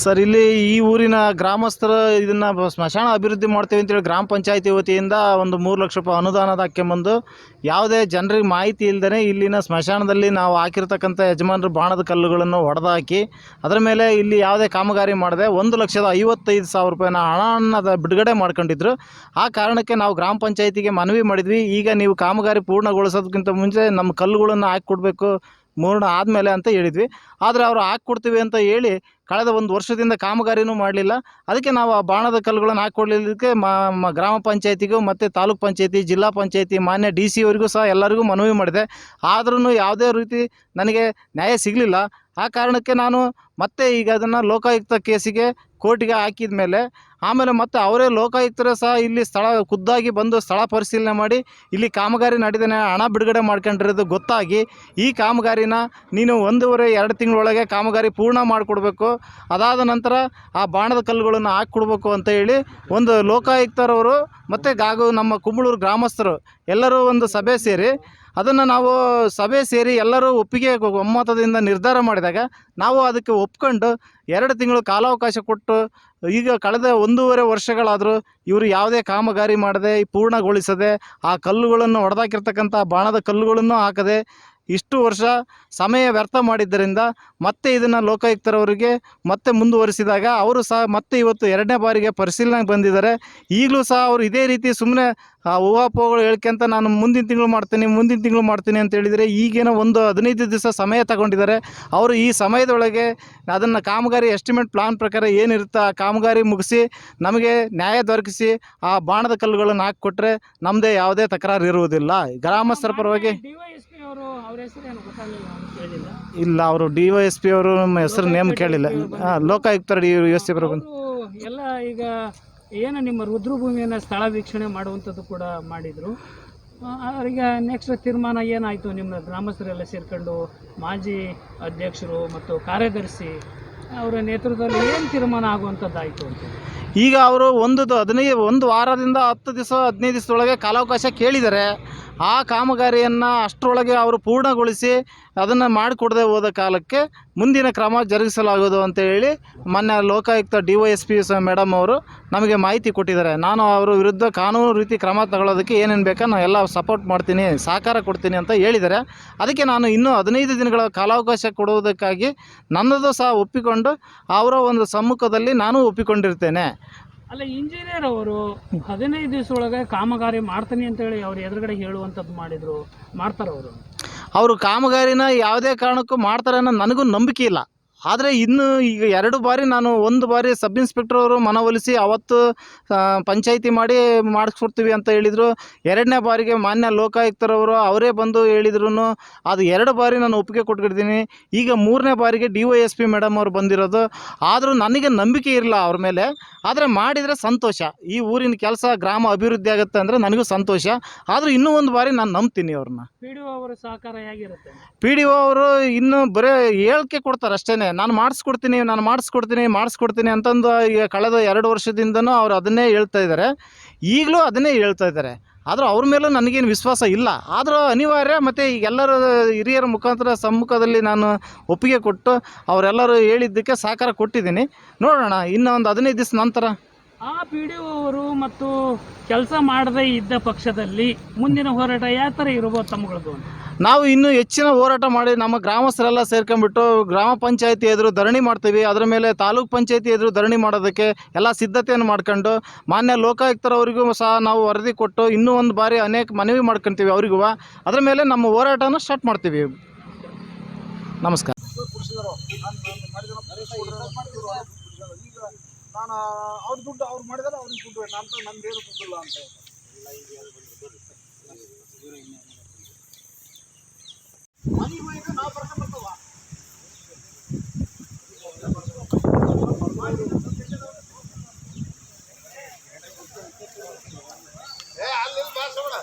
Sir, ಇಲ್ಲಿ ಈ ಊರಿನ ಗ್ರಾಮಸ್ಥರು ಇದನ್ನ ಸ್ಮಶಾನ ಅಭಿವೃದ್ಧಿ ಮಾಡ್ತೀವಿ ಅಂತೇಳಿ ಗ್ರಾಮ ಪಂಚಾಯತಿ ವತಿಯಿಂದ ಒಂದು ಮೂರು ಲಕ್ಷ ರೂಪಾಯಿ ಅನುದಾನದ ಹಾಕ್ಕೊಂಬಂದು ಯಾವುದೇ ಜನರಿಗೆ ಮಾಹಿತಿ ಇಲ್ಲದೇ ಇಲ್ಲಿನ ಸ್ಮಶಾನದಲ್ಲಿ ನಾವು ಹಾಕಿರ್ತಕ್ಕಂಥ ಯಜಮಾನರು ಬಾಣದ ಕಲ್ಲುಗಳನ್ನು ಹೊಡೆದಾಕಿ ಅದರ ಮೇಲೆ ಇಲ್ಲಿ ಯಾವುದೇ ಕಾಮಗಾರಿ ಮಾಡದೆ ಒಂದು ಲಕ್ಷದ ಐವತ್ತೈದು ಸಾವಿರ ರೂಪಾಯಿನ ಹಣನ ಬಿಡುಗಡೆ ಮಾಡ್ಕೊಂಡಿದ್ರು. ಆ ಕಾರಣಕ್ಕೆ ನಾವು ಗ್ರಾಮ ಪಂಚಾಯತಿಗೆ ಮನವಿ ಮಾಡಿದ್ವಿ. ಈಗ ನೀವು ಕಾಮಗಾರಿ ಪೂರ್ಣಗೊಳಿಸೋದಕ್ಕಿಂತ ಮುಂಚೆ ನಮ್ಮ ಕಲ್ಲುಗಳನ್ನು ಹಾಕಿ ಕೊಡಬೇಕು ಮೂರ್ಣ ಆದಮೇಲೆ ಅಂತ ಹೇಳಿದ್ವಿ. ಆದರೆ ಅವರು ಹಾಕ್ಕೊಡ್ತೀವಿ ಅಂತ ಹೇಳಿ ಕಳೆದ ಒಂದು ವರ್ಷದಿಂದ ಕಾಮಗಾರಿನೂ ಮಾಡಲಿಲ್ಲ. ಅದಕ್ಕೆ ನಾವು ಆ ಬಾಣದ ಕಲ್ಲುಗಳನ್ನು ಹಾಕ್ಕೊಡ್ಲಿಕ್ಕೆ ಮಾ ಗ್ರಾಮ ಪಂಚಾಯತಿಗೂ ಮತ್ತು ತಾಲೂಕ್ ಪಂಚಾಯತಿ, ಜಿಲ್ಲಾ ಪಂಚಾಯತಿ, ಮಾನ್ಯ ಡಿ ಸಿ ಅವರಿಗೂ ಸಹ ಎಲ್ಲರಿಗೂ ಮನವಿ ಮಾಡಿದೆ. ಆದ್ರೂ ಯಾವುದೇ ರೀತಿ ನನಗೆ ನ್ಯಾಯ ಸಿಗಲಿಲ್ಲ. ಆ ಕಾರಣಕ್ಕೆ ನಾನು ಮತ್ತೆ ಈಗ ಅದನ್ನು ಲೋಕಾಯುಕ್ತ ಕೇಸಿಗೆ ಕೋರ್ಟಿಗೆ ಹಾಕಿದ ಮೇಲೆ ಆಮೇಲೆ ಮತ್ತೆ ಅವರೇ ಲೋಕಾಯುಕ್ತರೇ ಸಹ ಇಲ್ಲಿ ಸ್ಥಳ, ಖುದ್ದಾಗಿ ಬಂದು ಸ್ಥಳ ಪರಿಶೀಲನೆ ಮಾಡಿ ಇಲ್ಲಿ ಕಾಮಗಾರಿ ನಡೆದೇ ಹಣ ಬಿಡುಗಡೆ ಮಾಡ್ಕೊಂಡಿರೋದು ಗೊತ್ತಾಗಿ ಈ ಕಾಮಗಾರಿನ ನೀನು ಒಂದೂವರೆ, ಎರಡು ತಿಂಗಳೊಳಗೆ ಕಾಮಗಾರಿ ಪೂರ್ಣ ಮಾಡಿಕೊಡ್ಬೇಕು. ಅದಾದ ನಂತರ ಆ ಬಾಣದ ಕಲ್ಲುಗಳನ್ನು ಹಾಕಿಕೊಡ್ಬೇಕು ಅಂತ ಹೇಳಿ ಒಂದು ಲೋಕಾಯುಕ್ತರವರು ಮತ್ತು ಗಾಗು ನಮ್ಮ ಕುಂಬಳೂರು ಗ್ರಾಮಸ್ಥರು ಎಲ್ಲರೂ ಒಂದು ಸಭೆ ಸೇರಿ ಅದನ್ನು ನಾವು ಸಭೆ ಸೇರಿ ಎಲ್ಲರೂ ಒಪ್ಪಿಗೆ ಒಮ್ಮತದಿಂದ ನಿರ್ಧಾರ ಮಾಡಿದಾಗ ನಾವು ಅದಕ್ಕೆ ಒಪ್ಕೊಂಡು ಎರಡು ತಿಂಗಳು ಕಾಲಾವಕಾಶ ಕೊಟ್ಟು ಈಗ ಕಳೆದ ಒಂದೂವರೆ ವರ್ಷಗಳಾದರೂ ಇವರು ಯಾವುದೇ ಕಾಮಗಾರಿ ಮಾಡದೆ ಪೂರ್ಣಗೊಳಿಸದೆ ಆ ಕಲ್ಲುಗಳನ್ನು ಹೊಡೆದಾಕಿರ್ತಕ್ಕಂಥ ಬಾಣದ ಕಲ್ಲುಗಳನ್ನು ಹಾಕದೆ ಇಷ್ಟು ವರ್ಷ ಸಮಯ ವ್ಯರ್ಥ ಮಾಡಿದ್ದರಿಂದ ಮತ್ತೆ ಇದನ್ನು ಲೋಕಾಯುಕ್ತರವರಿಗೆ ಮತ್ತೆ ಮುಂದುವರಿಸಿದಾಗ ಅವರು ಸಹ ಮತ್ತೆ ಇವತ್ತು ಎರಡನೇ ಬಾರಿಗೆ ಪರಿಶೀಲನೆಗೆ ಬಂದಿದ್ದಾರೆ. ಈಗಲೂ ಸಹ ಅವರು ಇದೇ ರೀತಿ ಸುಮ್ಮನೆ ಆ ಊಹಾಪೋಹಗಳು ಹೇಳ್ಕೊಂತ ನಾನು ಮುಂದಿನ ತಿಂಗಳು ಮಾಡ್ತೀನಿ, ಮುಂದಿನ ತಿಂಗಳು ಮಾಡ್ತೀನಿ ಅಂತ ಹೇಳಿದರೆ ಈಗೇನೋ ಒಂದು ಹದಿನೈದು ದಿವಸ ಸಮಯ ತಗೊಂಡಿದ್ದಾರೆ. ಅವರು ಈ ಸಮಯದೊಳಗೆ ಅದನ್ನು ಕಾಮಗಾರಿ ಎಸ್ಟಿಮೇಟ್ ಪ್ಲಾನ್ ಪ್ರಕಾರ ಏನಿರುತ್ತೆ ಆ ಕಾಮಗಾರಿ ಮುಗಿಸಿ ನಮಗೆ ನ್ಯಾಯ ದೊರಕಿಸಿ ಆ ಬಾಣದ ಕಲ್ಲುಗಳನ್ನು ಹಾಕಿಕೊಟ್ರೆ ನಮ್ಮದೇ ಯಾವುದೇ ತಕರಾರು ಇರುವುದಿಲ್ಲ ಗ್ರಾಮಸ್ಥರ ಪರವಾಗಿ ಅವರು ಅವ್ರ ಹೆಸರೇನು ಗೊತ್ತಾಗಲಿಲ್ಲ ಕೇಳಿಲ್ಲ. ಇಲ್ಲ ಅವರು ಡಿ ವೈ ಎಸ್ ಪಿ ಅವರು ನಮ್ಮ ಹೆಸರು ನೇಮ್ ಕೇಳಿಲ್ಲ. ಹಾಂ ಲೋಕಾಯುಕ್ತರ ಡಿ ಎಸ್ ಪಿ ಅವರು ಅವರು ಎಲ್ಲ ಈಗ ಏನು ನಿಮ್ಮ ರುದ್ರಭೂಮಿಯನ್ನು ಸ್ಥಳ ವೀಕ್ಷಣೆ ಮಾಡುವಂಥದ್ದು ಕೂಡ ಮಾಡಿದರು. ಈಗ ನೆಕ್ಸ್ಟ್ ತೀರ್ಮಾನ ಏನಾಯಿತು? ನಿಮ್ಮ ಗ್ರಾಮಸ್ಥರೆಲ್ಲ ಸೇರ್ಕೊಂಡು ಮಾಜಿ ಅಧ್ಯಕ್ಷರು ಮತ್ತು ಕಾರ್ಯದರ್ಶಿ ಅವರ ನೇತೃತ್ವದಲ್ಲಿ ಏನು ತೀರ್ಮಾನ ಆಗುವಂಥದ್ದಾಯಿತು ಅಂತ? ಈಗ ಅವರು ಒಂದು ಹದಿನೈದು ಒಂದು ವಾರದಿಂದ ಹತ್ತು ದಿವಸ ಹದಿನೈದು ದಿವಸದೊಳಗೆ ಕಾಲಾವಕಾಶ ಕೇಳಿದ್ದಾರೆ. ಆ ಕಾಮಗಾರಿಯನ್ನು ಅಷ್ಟರೊಳಗೆ ಅವರು ಪೂರ್ಣಗೊಳಿಸಿ ಅದನ್ನು ಮಾಡಿಕೊಡದೆ ಹೋದ ಕಾಲಕ್ಕೆ ಮುಂದಿನ ಕ್ರಮ ಜರುಗಿಸಲಾಗುವುದು ಅಂತ ಹೇಳಿ ಮೊನ್ನೆ Lokayukta D Y S P madam ಅವರು ನಮಗೆ ಮಾಹಿತಿ ಕೊಟ್ಟಿದ್ದಾರೆ. ನಾನು ಅವರ ವಿರುದ್ಧ ಕಾನೂನು ರೀತಿ ಕ್ರಮ ತಗೊಳ್ಳೋದಕ್ಕೆ ಏನೇನು ಬೇಕೋ ನಾನು ಎಲ್ಲ ಸಪೋರ್ಟ್ ಮಾಡ್ತೀನಿ, ಸಹಕಾರ ಕೊಡ್ತೀನಿ ಅಂತ ಹೇಳಿದ್ದಾರೆ. ಅದಕ್ಕೆ ನಾನು ಇನ್ನೂ ಹದಿನೈದು ದಿನಗಳ ಕಾಲಾವಕಾಶ ಕೊಡುವುದಕ್ಕಾಗಿ ನನ್ನದು ಸಹ ಒಪ್ಪಿಕೊಂಡು ಅವರ ಒಂದು ಸಮ್ಮುಖದಲ್ಲಿ ನಾನು ಒಪ್ಪಿಕೊಂಡಿರ್ತೇನೆ. ಅಲ್ಲ, ಇಂಜಿನಿಯರ್ ಅವರು ಹದಿನೈದು ದಿವಸ ಒಳಗೆ ಕಾಮಗಾರಿ ಮಾಡ್ತೀನಿ ಅಂತ ಹೇಳಿ ಅವ್ರ ಎದುರುಗಡೆ ಹೇಳುವಂಥದ್ದು ಮಾಡಿದ್ರು, ಮಾಡ್ತಾರೆ ಅವರು. ಅವರು ಕಾಮಗಾರಿನ ಯಾವುದೇ ಕಾರಣಕ್ಕೂ ಮಾಡ್ತಾರೆ ಅನ್ನೋ ನನಗೂ ನಂಬಿಕೆ ಇಲ್ಲ. ಆದರೆ ಇನ್ನು ಈಗ ಎರಡು ಬಾರಿ ನಾನು ಒಂದು ಬಾರಿ ಸಬ್ ಇನ್ಸ್ಪೆಕ್ಟರ್ ಅವರು ಮನವೊಲಿಸಿ ಅವತ್ತು ಪಂಚಾಯಿತಿ ಮಾಡಿ ಮಾಡಿಸ್ಕೊಡ್ತೀವಿ ಅಂತ ಹೇಳಿದರು. ಎರಡನೇ ಬಾರಿಗೆ ಮಾನ್ಯ ಲೋಕಾಯುಕ್ತರವರು ಅವರೇ ಬಂದು ಹೇಳಿದ್ರು ಅದು ಎರಡು ಬಾರಿ ನಾನು ಒಪ್ಪಿಗೆ ಕೊಟ್ಬಿಡ್ತೀನಿ ಈಗ ಮೂರನೇ ಬಾರಿಗೆ D Y S P madam ಅವ್ರು ಬಂದಿರೋದು. ಆದರೂ ನನಗೆ ನಂಬಿಕೆ ಇರಲ್ಲ ಅವ್ರ ಮೇಲೆ. ಆದರೆ ಮಾಡಿದರೆ ಸಂತೋಷ. ಈ ಊರಿನ ಕೆಲಸ ಗ್ರಾಮ ಅಭಿವೃದ್ಧಿ ಆಗುತ್ತೆ ಅಂದರೆ ನನಗೂ ಸಂತೋಷ. ಆದರೂ ಇನ್ನೂ ಒಂದು ಬಾರಿ ನಾನು ನಂಬ್ತೀನಿ ಅವ್ರನ್ನ. ಪಿ ಡಿ ಒ ಅವರು ಸಹಕಾರ ಹೇಗಿರುತ್ತೆ ಪಿ ಡಿ ಒ ಅವರು ಇನ್ನೂ ಬರೀ ಹೇಳಿಕೆ ಕೊಡ್ತಾರೆ ಅಷ್ಟೇ ನಾನು ಮಾಡಿಸ್ಕೊಡ್ತೀನಿ ನಾನು ಮಾಡಿಸ್ಕೊಡ್ತೀನಿ ಮಾಡಿಸ್ಕೊಡ್ತೀನಿ ಅಂತಂದು ಈಗ ಕಳೆದ ಎರಡು ವರ್ಷದಿಂದನೂ ಅವ್ರು ಅದನ್ನೇ ಹೇಳ್ತಾ ಇದ್ದಾರೆ. ಈಗಲೂ ಅದನ್ನೇ ಹೇಳ್ತಾ ಇದ್ದಾರೆ. ಆದರೂ ಅವ್ರ ಮೇಲೂ ನನಗೇನು ವಿಶ್ವಾಸ ಇಲ್ಲ. ಆದರೂ ಅನಿವಾರ್ಯ ಮತ್ತು ಎಲ್ಲರ ಹಿರಿಯರ ಮುಖಾಂತರ ಸಮ್ಮುಖದಲ್ಲಿ ನಾನು ಒಪ್ಪಿಗೆ ಕೊಟ್ಟು ಅವರೆಲ್ಲರೂ ಹೇಳಿದ್ದಕ್ಕೆ ಸಹಕಾರ ಕೊಟ್ಟಿದ್ದೀನಿ. ನೋಡೋಣ ಇನ್ನೂ ಒಂದು ಹದಿನೈದು ದಿವಸ ನಂತರ. ಆ ಪಿ ಡಿ ಅವರು ಮತ್ತು ಕೆಲಸ ಮಾಡದೇ ಇದ್ದ ಪಕ್ಷದಲ್ಲಿ ಮುಂದಿನ ಹೋರಾಟ ಯಾವ ಥರ ಇರ್ಬೋದು ತಮ್ಮಗಳದ್ದು ನಾವು ಇನ್ನೂ ಹೆಚ್ಚಿನ ಹೋರಾಟ ಮಾಡಿ ನಮ್ಮ ಗ್ರಾಮಸ್ಥರೆಲ್ಲ ಸೇರ್ಕೊಂಡ್ಬಿಟ್ಟು ಗ್ರಾಮ ಪಂಚಾಯತಿ ಎದುರು ಧರಣಿ ಮಾಡ್ತೀವಿ. ಅದರ ಮೇಲೆ ತಾಲೂಕ್ ಪಂಚಾಯತಿ ಎದುರು ಧರಣಿ ಮಾಡೋದಕ್ಕೆ ಎಲ್ಲ ಸಿದ್ಧತೆಯನ್ನು ಮಾಡ್ಕೊಂಡು ಮಾನ್ಯ ಲೋಕಾಯುಕ್ತರವರಿಗೂ ಸಹ ನಾವು ವರದಿ ಕೊಟ್ಟು ಇನ್ನೂ ಒಂದು ಬಾರಿ ಅನೇಕ ಮನವಿ ಮಾಡ್ಕೊತೀವಿ ಅವರಿಗೂ. ಅದರ ಮೇಲೆ ನಮ್ಮ ಹೋರಾಟನ ಸ್ಟಾರ್ಟ್ ಮಾಡ್ತೀವಿ. ನಮಸ್ಕಾರ. ನಾನು ಅವ್ರ ದುಡ್ಡು ಅವ್ರು ಮಾಡಿದಾರೆ ಅವ್ರಿಗೆ ದುಡ್ಡು ನಂದು ನಂದೇನು ದುಡ್ಡಿಲ್ಲ ಅಂತ ನಾವು ಬರ್ಕೊಂಬರ್ತವ ಏ ಅಲ್ಲಿ ಬಾಸೋಣ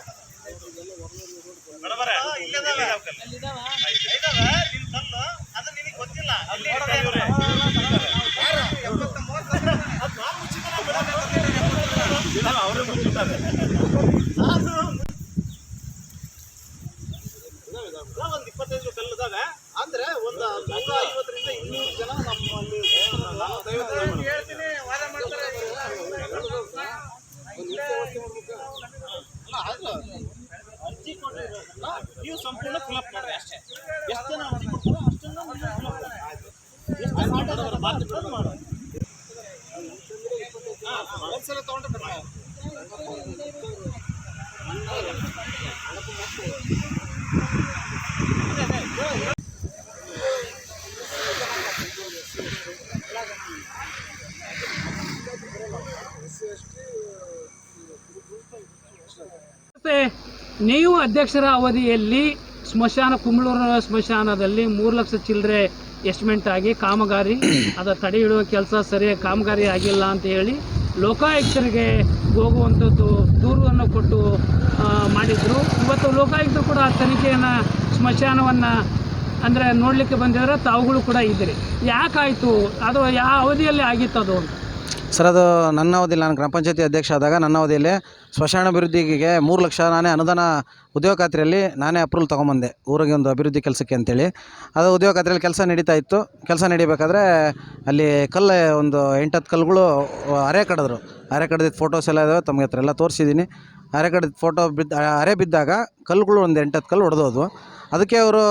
ಒಂದು ಇಪ್ಪತ್ತೈದು ಕಲ್ಲದಾವೆ ಅಂದ್ರೆ ಒಂದು ಐವತ್ತರಿಂದ ಇನ್ನೂರು ಜನ ನಮ್ಮಲ್ಲಿ ಅರ್ಜಿ ಕೊಟ್ಟಿರೋದನ್ನ ನೀವು ಸಂಪೂರ್ಣ ನೀವು ಅಧ್ಯಕ್ಷರ ಅವಧಿಯಲ್ಲಿ ಸ್ಮಶಾನ ಕುಂಬಳೂರು ಸ್ಮಶಾನದಲ್ಲಿ ಮೂರು ಲಕ್ಷ ಚಿಲ್ಲರೆ ಎಸ್ಟಿಮೆಂಟ್ ಆಗಿ ಕಾಮಗಾರಿ ಅದರ ತಡೆ ಹಿಡುವ ಕೆಲಸ ಸರಿಯಾಗಿ ಕಾಮಗಾರಿ ಆಗಿಲ್ಲ ಅಂತ ಹೇಳಿ ಲೋಕಾಯುಕ್ತರಿಗೆ ಹೋಗುವಂಥದ್ದು ದೂರನ್ನು ಕೊಟ್ಟು ಮಾಡಿದರು. ಇವತ್ತು ಲೋಕಾಯುಕ್ತರು ಕೂಡ ಆ ತನಿಖೆಯನ್ನು ಸ್ಮಶಾನವನ್ನು ಅಂದರೆ ನೋಡಲಿಕ್ಕೆ ಬಂದಿದ್ರೆ ತಾವುಗಳು ಕೂಡ ಇದ್ದೀರಿ. ಯಾಕಾಯಿತು? ಅದು ಯಾವ ಅವಧಿಯಲ್ಲಿ ಆಗಿತ್ತು ಅದು ಅಂತ? ಸರ್, ಅದು ನನ್ನ ಅವಧಿಯಲ್ಲಿ ನಾನು ಗ್ರಾಮ ಪಂಚಾಯತಿ ಅಧ್ಯಕ್ಷ ಆದಾಗ ನನ್ನ ಅವಧಿಯಲ್ಲಿ ಸ್ಮಶಾನ ಅಭಿವೃದ್ಧಿಗೆ ಮೂರು ಲಕ್ಷ ನಾನೇ ಅನುದಾನ ಉದ್ಯೋಗ ಖಾತ್ರಿಯಲ್ಲಿ ನಾನೇ ಅಪ್ರೂವಲ್ ತೊಗೊಂಬಂದೆ. ಊರಿಗೆ ಒಂದು ಅಭಿವೃದ್ಧಿ ಕೆಲಸಕ್ಕೆ ಅಂತೇಳಿ. ಅದು ಉದ್ಯೋಗ ಖಾತ್ರಿಯಲ್ಲಿ ಕೆಲಸ ನಡೀತಾ ಇತ್ತು. ಕೆಲಸ ನಡಿಬೇಕಾದ್ರೆ ಅಲ್ಲಿ ಕಲ್ಲು ಒಂದು ಎಂಟತ್ತು ಕಲ್ಲುಗಳು ಅರೆ ಕಡಿದ್ರು. ಅರೆ ಕಡ್ದಿದ್ದ ಫೋಟೋಸ್ ಎಲ್ಲ ಇದಾವೆ, ತಮಗೆ ಹತ್ರ ಎಲ್ಲ ತೋರಿಸಿದ್ದೀನಿ. ಅರೆ ಕಡ್ದಿದ್ದ ಫೋಟೋ ಬಿದ್ದ, ಅರೆ ಬಿದ್ದಾಗ ಕಲ್ಲುಗಳು ಒಂದು ಎಂಟತ್ತು ಕಲ್ಲು ಹೊಡೆದೋದು ಅದಕ್ಕೆ ಅವರು,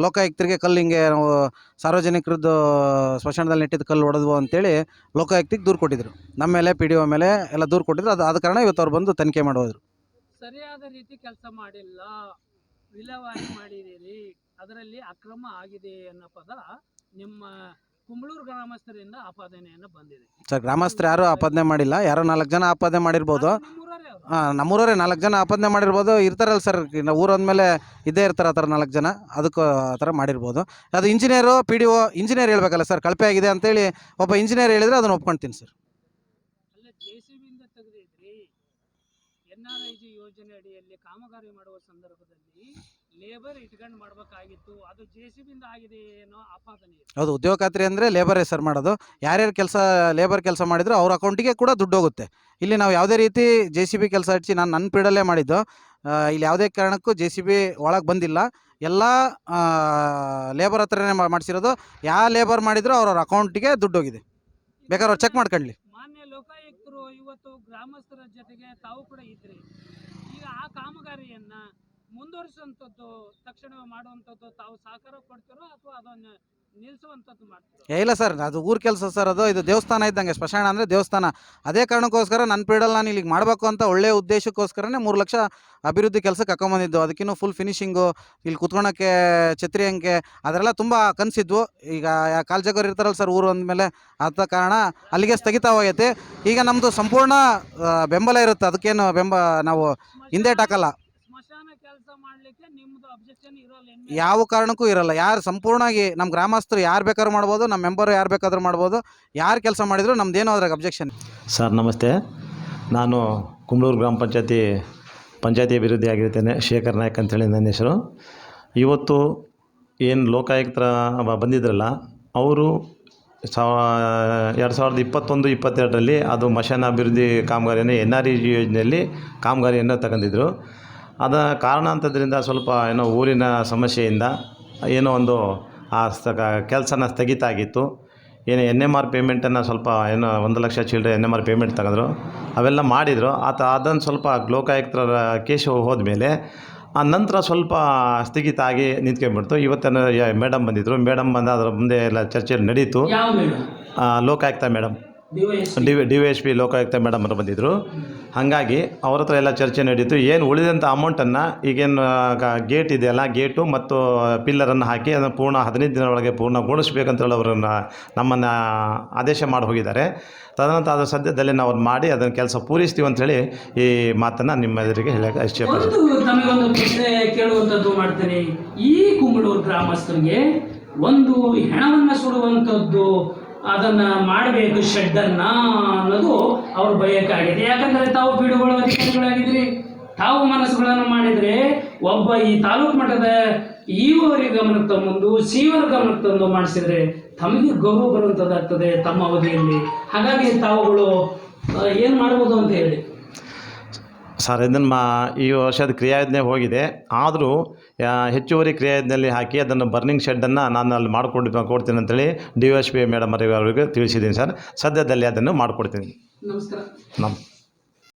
ಲೋಕಾಯುಕ್ತರಿಗೆ ಕಲ್ಲು ಹಿಂಗೆ ನಾವು ಸಾರ್ವಜನಿಕರದ್ದು ಸ್ಮಶಾನದಲ್ಲಿ ನೆಟ್ಟಿದ್ದ ಕಲ್ಲು ಹೊಡೆದ್ವು ಅಂತೇಳಿ ಲೋಕಾಯುಕ್ತಿಗೆ ದೂರು ಕೊಟ್ಟಿದ್ರು. ನಮ್ಮ ಮೇಲೆ ಪಿ ಡಿ ಒ ಮೇಲೆ ಎಲ್ಲ ದೂರು ಕೊಟ್ಟಿದ್ರು. ಅದು, ಆದ ಕಾರಣ ಇವತ್ತು ಅವ್ರು ಬಂದು ತನಿಖೆ ಮಾಡೋದ್ರು. ಸರಿಯಾದ ರೀತಿ ಕೆಲಸ ಮಾಡಿಲ್ಲ. ವಿಲೇವಾರಿ ಮಾಡಿದ್ದೀರಿ. ಅದರಲ್ಲಿ ಅಕ್ರಮ ಆಗಿದೆ ಅನ್ನೋ ಪದ ನಿಮ್ಮ ಕುಂಬಳೂರು ಗ್ರಾಮಸ್ಥರಿಂದ ಆಪಾದನೆಯನ್ನು ಬಂದಿದೆ. ಸರ್ ಗ್ರಾಮಸ್ಥರು ಯಾರು ಆಪಾದನೆ ಮಾಡಿಲ್ಲ? ಯಾರೋ ನಾಲ್ಕು ಜನ ಆಪಾದನೆ ಮಾಡಿರ್ಬೋದು? ನಿಮ್ಮೂರವರೇ ಅವ್ರು. ಹಾಂ ನಮ್ಮೂರವರೇ ನಾಲ್ಕು ಜನ ಆಪಾದನೆ ಮಾಡಿರ್ಬೋದು. ಇರ್ತಾರಲ್ಲ ಸರ್ ನಾವು ಊರು ಅಂದಮೇಲೆ ಇದ್ದೇ ಇರ್ತಾರೆ ಆ ಥರ ನಾಲ್ಕು ಜನ. ಅದಕ್ಕೆ ಆ ಥರ ಮಾಡಿರ್ಬೋದು. ಅದು engineer P D O engineer ಹೇಳ್ಬೇಕಲ್ಲ ಸರ್ ಕಳಪೆ ಆಗಿದೆ ಅಂತೇಳಿ ಒಬ್ಬ ಇಂಜಿನಿಯರ್ ಹೇಳಿದ್ರೆ ಅದನ್ನು ಒಪ್ಕೊಳ್ತೀನಿ ಸರ್. ಅಲ್ಲ ಜೆ ಸಿ ಬಿಯಿಂದ ತೆಗೆದಿದ್ರಿ. ಎನ್ ಆರ್ ಐ ಜಿ ಯೋಜನೆ ಅಡಿಯಲ್ಲಿ ಕಾಮಗಾರಿ ಮಾಡುವ ಸಂದರ್ಭದಲ್ಲಿ ಲೇಬರ್ ಇಟ್ಕೊಂಡು ಮಾಡಬೇಕಾಗಿತ್ತು. ಅದು ಜೆ ಸಿ ಆಗಿದೆ ಏನೋ ಆಪಾದನೆ ಇದೆ ಹೌದು ಉದ್ಯೋಗ ಖಾತ್ರಿ ಅಂದರೆ ಲೇಬರ್ ಹೆಸರು ಮಾಡೋದು. ಯಾರ್ಯಾರು ಕೆಲಸ ಲೇಬರ್ ಕೆಲಸ ಮಾಡಿದ್ರು ಅವ್ರ ಅಕೌಂಟಿಗೆ ಕೂಡ ದುಡ್ಡು ಹೋಗುತ್ತೆ. ಇಲ್ಲಿ ನಾವು ಯಾವುದೇ ರೀತಿ ಜೆ ಸಿ ಬಿ ಕೆಲಸ ಹಚ್ಚಿ ನಾನು ನನ್ನ ಪೀಡಲ್ಲೇ ಮಾಡಿದ್ದು ಆ, ಇಲ್ಲಿ ಯಾವುದೇ ಕಾರಣಕ್ಕೂ ಜೆ ಸಿ ಬಿ ಒಳಗೆ ಬಂದಿಲ್ಲ. ಎಲ್ಲ ಲೇಬರ್ ಹತ್ರನೇ ಮಾ- ಮಾಡಿಸಿರೋದು. ಯಾವ ಲೇಬರ್ ಮಾಡಿದ್ರು ಅವ್ರವ್ರ ಅಕೌಂಟಿಗೆ ದುಡ್ಡು ಹೋಗಿದೆ. ಬೇಕಾದ್ರೆ ಅವ್ರು ಚೆಕ್ ಮಾಡ್ಕೊಳ್ಳಿ ಮಾನ್ಯ ಲೋಕಾಯುಕ್ತರು ಇವತ್ತು ಗ್ರಾಮಸ್ಥರ ಜೊತೆಗೆ ತಾವು ಕೂಡ ಇದ್ರಿ. ಈಗ ಆ ಕಾಮಗಾರಿಯನ್ನ ಮುಂದುವರಿಸುವಂಥದ್ದು ತಕ್ಷಣ ಮಾಡುವಂಥದ್ದು ತಾವು ಸಹಕಾರ ಅಥವಾ ಅದನ್ನು ನಿಲ್ಲಿಸುವಂಥದ್ದು ಏ, ಇಲ್ಲ ಸರ್ ಅದು ಊರ್ ಕೆಲಸ ಸರ್ ಅದು. ಇದು ದೇವಸ್ಥಾನ ಇದ್ದಂಗೆ ಸ್ಮಶಾನ ಅಂದರೆ ದೇವಸ್ಥಾನ. ಅದೇ ಕಾರಣಕ್ಕೋಸ್ಕರ ನನ್ನ ಪೀಡಲ್ ನಾನು ಇಲ್ಲಿಗೆ ಮಾಡಬೇಕು ಅಂತ ಒಳ್ಳೆಯ ಉದ್ದೇಶಕ್ಕೋಸ್ಕರನೇ ಮೂರು ಲಕ್ಷ ಅಭಿವೃದ್ಧಿ ಕೆಲಸಕ್ಕೆ ಹಾಕೊಂಬಂದಿದ್ದು. ಅದಕ್ಕಿನ್ನೂ ಫುಲ್ ಫಿನಿಶಿಂಗು ಇಲ್ಲಿ ಕುತ್ಕೊಳಕ್ಕೆ ಛತ್ರಿ ಅಂಕೆ ಅದರೆಲ್ಲ ತುಂಬ ಕನಸಿದ್ವು. ಈಗ ಕಾಲ್ ಕಾಲ್ಜಗೋರು ಇರ್ತಾರಲ್ಲ ಸರ್ ಊರು ಅಂದಮೇಲೆ ಆದ ಕಾರಣ ಅಲ್ಲಿಗೆ ಸ್ಥಗಿತವಾಗೈತೆ. ಈಗ ನಮ್ಮದು ಸಂಪೂರ್ಣ ಬೆಂಬಲ ಇರುತ್ತೆ. ಅದಕ್ಕೇನು ಬೆಂಬ ನಾವು ಹಿಂದೇಟ್ ಹಾಕಲ್ಲ ಸ್ಮಶಾನ ಕೆಲಸ ಮಾಡ್ಲಿಕ್ಕೆ ನಿಮ್ದು ಅಬ್ಜೆಕ್ಷನ್ ಇರೋಲ್ಲ ಏನ್ ಯಾವ ಕಾರಣಕ್ಕೂ ಇರಲ್ಲ. ಯಾರು ಸಂಪೂರ್ಣವಾಗಿ ನಮ್ಮ ಗ್ರಾಮಸ್ಥರು ಯಾರು ಬೇಕಾದ್ರೂ ಮಾಡ್ಬೋದು ನಮ್ಮ ಮೆಂಬರು ಯಾರು ಬೇಕಾದ್ರೂ ಮಾಡ್ಬೋದು ಯಾರು ಕೆಲಸ ಮಾಡಿದ್ರು ನಮ್ದೇನೋ ಅದ್ರಾಗ ಅಬ್ಜೆಕ್ಷನ್ ಸರ್ ನಮಸ್ತೆ. ನಾನು ಕುಂಬಳೂರು ಗ್ರಾಮ ಪಂಚಾಯತಿ ಪಂಚಾಯತಿ ಅಭಿವೃದ್ಧಿ ಆಗಿರ್ತೇನೆ ಶೇಖರ್ ನಾಯಕ್ ಅಂತೇಳಿ ನನ್ನ ಹೆಸರು. ಇವತ್ತು ಏನು ಲೋಕಾಯುಕ್ತರ ಬಂದಿದ್ರಲ್ಲ ಅವರು ಸಾವ ಎರಡು ಸಾವಿರದ ಇಪ್ಪತ್ತೊಂದು ಇಪ್ಪತ್ತೆರಡರಲ್ಲಿ ಅದು ಮಶಾನ ಅಭಿವೃದ್ಧಿ ಕಾಮಗಾರಿಯನ್ನು ಎನ್ ಆರ್ ಇ ಜಿ ಯೋಜನೆಯಲ್ಲಿ ಕಾಮಗಾರಿಯನ್ನು ತಗೊಂಡಿದ್ರು. ಅದ ಕಾರಣಾಂತರದಿಂದ ಸ್ವಲ್ಪ ಏನೋ ಊರಿನ ಸಮಸ್ಯೆಯಿಂದ ಏನೋ ಒಂದು ಆ ಕೆಲಸನ ಸ್ಥಗಿತ ಆಗಿತ್ತು. ಏನು ಎನ್ ಎಂ ಆರ್ ಪೇಮೆಂಟನ್ನು ಸ್ವಲ್ಪ ಏನೋ ಒಂದು ಲಕ್ಷ ಚಿಲ್ಲರೆ ಎನ್ ಎಂ ಆರ್ ಪೇಮೆಂಟ್ ತಗೊಂಡ್ರು ಅವೆಲ್ಲ ಮಾಡಿದರು. ಆತ ಅದನ್ನು ಸ್ವಲ್ಪ ಲೋಕಾಯುಕ್ತರ ಕೇಶು ಹೋದ್ಮೇಲೆ ಆ ನಂತರ ಸ್ವಲ್ಪ ಸ್ಥಗಿತ ಆಗಿ ನಿಂತ್ಕೊಂಡ್ಬಿಡ್ತು. ಇವತ್ತೇನು ಮೇಡಮ್ ಬಂದಿದ್ದರು ಮೇಡಮ್ ಬಂದು ಅದರ ಮುಂದೆ ಎಲ್ಲ ಚರ್ಚೆ ನಡೀತು. Lokayukta madam. D D Y S P Lokayukta madam ಅವರು ಬಂದಿದ್ದರು ಹಾಗಾಗಿ ಅವ್ರ ಹತ್ರ ಎಲ್ಲ ಚರ್ಚೆ ನಡೀತು. ಏನು ಉಳಿದಂಥ ಅಮೌಂಟನ್ನು ಈಗೇನು ಗೇಟ್ ಇದೆಯಲ್ಲ ಗೇಟು ಮತ್ತು ಪಿಲ್ಲರನ್ನು ಹಾಕಿ ಅದನ್ನು ಪೂರ್ಣ ಹದಿನೈದು ದಿನ ಒಳಗೆ ಪೂರ್ಣಗೊಳಿಸ್ಬೇಕಂತೇಳಿ ಅವರನ್ನು ನಮ್ಮನ್ನು ಆದೇಶ ಮಾಡಿ ಹೋಗಿದ್ದಾರೆ. ತದನಂತರ ಅದರ ಸದ್ಯದಲ್ಲಿ ನಾವು ಅವ್ರು ಮಾಡಿ ಅದನ್ನು ಕೆಲಸ ಪೂರೈಸ್ತೀವಿ ಅಂಥೇಳಿ ಈ ಮಾತನ್ನು ನಿಮ್ಮ ಎದುರಿಗೆ ಹೇಳಕ್ಕೆ ಇಷ್ಟಪಡ್ತೀನಿ ಒಂದು ತಮಗೊಂದು ಪ್ರಶ್ನೆ ಕೇಳುವಂಥದ್ದು ಮಾಡ್ತೀನಿ. ಈ ಕುಂಬಳೂರು ಗ್ರಾಮಸ್ಥರಿಗೆ ಒಂದು ಹೆಣವನ್ನು ಸುಡುವಂಥದ್ದು ಅದನ್ನ ಮಾಡಬೇಕು ಶೆಡ್ ಅನ್ನ ಅನ್ನೋದು ಅವ್ರ ಬಯಕಾಗಿದೆ ಯಾಕಂದ್ರೆ ತಾವು ಬೀಡುಗಳು ಅಧಿಕಾರಿಗಳಾಗಿದ್ರಿ. ತಾವು ಮನಸ್ಸುಗಳನ್ನು ಮಾಡಿದ್ರೆ ಒಬ್ಬ ಈ ತಾಲೂಕು ಮಟ್ಟದ ಈವರಿಗೆ ಗಮನಕ್ಕೆ ತಮ್ಮೊಂದು ಸೀವರ ಗಮನಕ್ಕೆ ತಂದು ಮಾಡಿಸಿದ್ರೆ ತಮಗೆ ಗೌರವ ಬರುವಂಥದ್ದಾಗ್ತದೆ ತಮ್ಮ ಅವಧಿಯಲ್ಲಿ. ಹಾಗಾಗಿ ತಾವುಗಳು ಏನ್ ಮಾಡ್ಬೋದು ಅಂತ ಹೇಳಿ. ಸರ್ ಇದನ್ನು ಮಾ ಈ ವರ್ಷದ ಕ್ರಿಯಾಯೋಜನೆ ಹೋಗಿದೆ. ಆದರೂ ಹೆಚ್ಚುವರಿ ಕ್ರಿಯಾಯೋಜನೆಯಲ್ಲಿ ಹಾಕಿ ಅದನ್ನು ಬರ್ನಿಂಗ್ ಶೆಡ್ಡನ್ನು ನಾನು ಅಲ್ಲಿ ಮಾಡಿಕೊಂಡು ಕೊಡ್ತೀನಿ ಅಂತೇಳಿ ಡಿ ಎಸ್ ಪಿ ಮೇಡಮ್ ಅವರಿಗೆ ತಿಳಿಸಿದ್ದೀನಿ ಸರ್. ಸದ್ಯದಲ್ಲಿ ಅದನ್ನು ಮಾಡಿಕೊಡ್ತೀನಿ. ನಮಸ್ಕಾರ. ನಮ್ಮ